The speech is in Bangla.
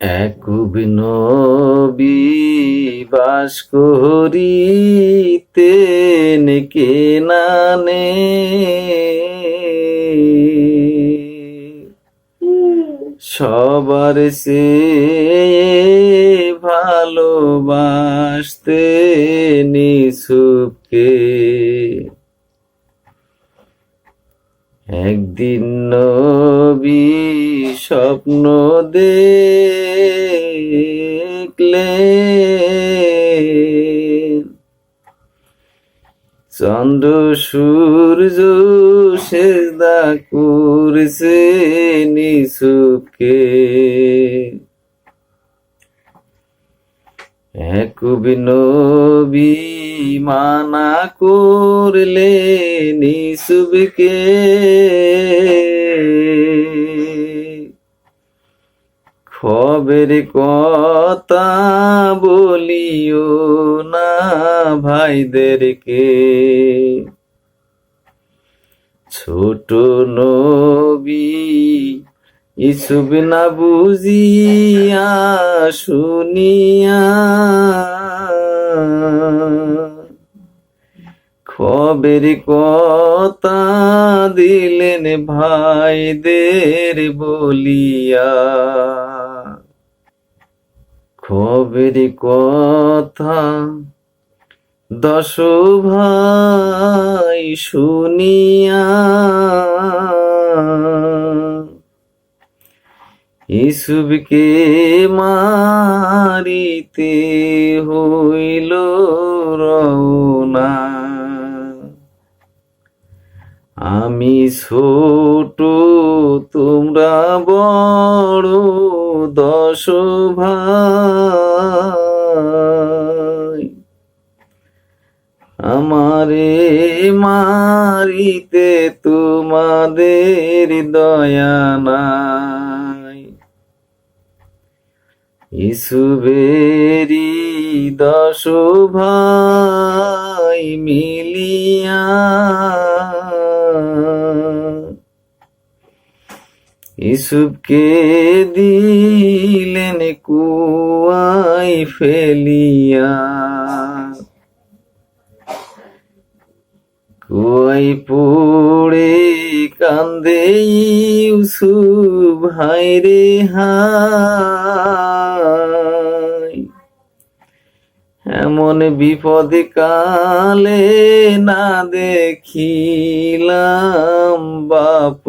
একুবিনবি বাস করিতেন কে নানে। সবার সে ভালোবাসতে নিসুপকে একদিন নবী স্বপ্ন দেখলেন। চন্দ্র সূর্য সেদা করছে একবি নবী মানা করলে নিসুবকে খবের কথা বলিও না ভাইদেরকে ছোট নবী, ইসুব না বুঝিয়া শুনিয়া খবের কথা দিলেন ভাইদের বলিয়া। খবের কথা দশ ভাই শুনিয়া ইসুবকে মারিতে হইল রওনা। আমি ছোট, তোমরা বড়, দশ ভাই আমারে মারিতে তোমাদের দয়া নাই। ইসুবেরি দশ ভাই মিলিয়া ইসুবকে দিলেন কুয়াই ফেলিয়া। কুয়াই পড়ে কান্দে ইউসুফ ভাই রে হাই এমন বিপদ কালে না দেখিলাম বাপ